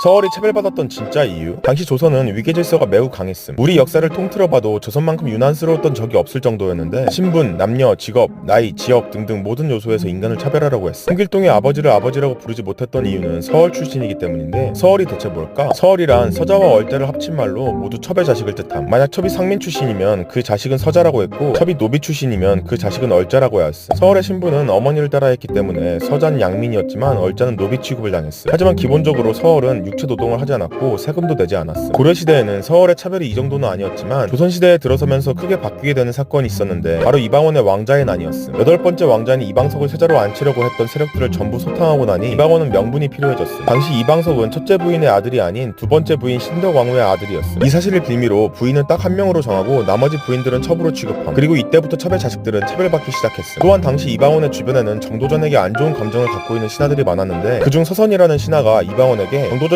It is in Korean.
서얼이 차별받았던 진짜 이유? 당시 조선은 위계질서가 매우 강했음. 우리 역사를 통틀어봐도 조선만큼 유난스러웠던 적이 없을 정도였는데 신분, 남녀, 직업, 나이, 지역 등등 모든 요소에서 인간을 차별하라고 했어. 홍길동의 아버지를 아버지라고 부르지 못했던 이유는 서얼 출신이기 때문인데 서얼이 대체 뭘까? 서얼이란 서자와 얼자를 합친 말로 모두 첩의 자식을 뜻함. 만약 첩이 상민 출신이면 그 자식은 서자라고 했고 첩이 노비 출신이면 그 자식은 얼자라고 하였어. 서얼의 신부는 어머니를 따라했기 때문에 서자는 양민이었지만 얼자는 노비 취급을 당했어. 하지만 기본적으로 서얼은 육체 노동을 하지 않았고 세금도 내지 않았어. 고려 시대에는 서얼의 차별이 이 정도는 아니었지만 조선 시대에 들어서면서 크게 바뀌게 되는 사건이 있었는데 바로 이방원의 왕자의 난이었음. 여덟 번째 왕자는 이방석을 세자로 앉히려고 했던 세력들을 전부 소탕하고 나니 이방원은 명분이 필요해졌어. 당시 이방석은 첫째 부인의 아들이 아닌 두 번째 부인 신덕 왕후의 아들이었어. 이 사실을 빌미로 부인은 딱 한 명으로 정하고 나머지 부인들은 첩으로 취급함. 그리고 이때부터 첩의 자식들은 차별받기 시작했어. 또한 당시 이방원의 주변에는 정도전에게 안 좋은 감정을 갖고 있는 신하들이 많았는데 그중 서선이라는 신하가 이방원에게 정도전이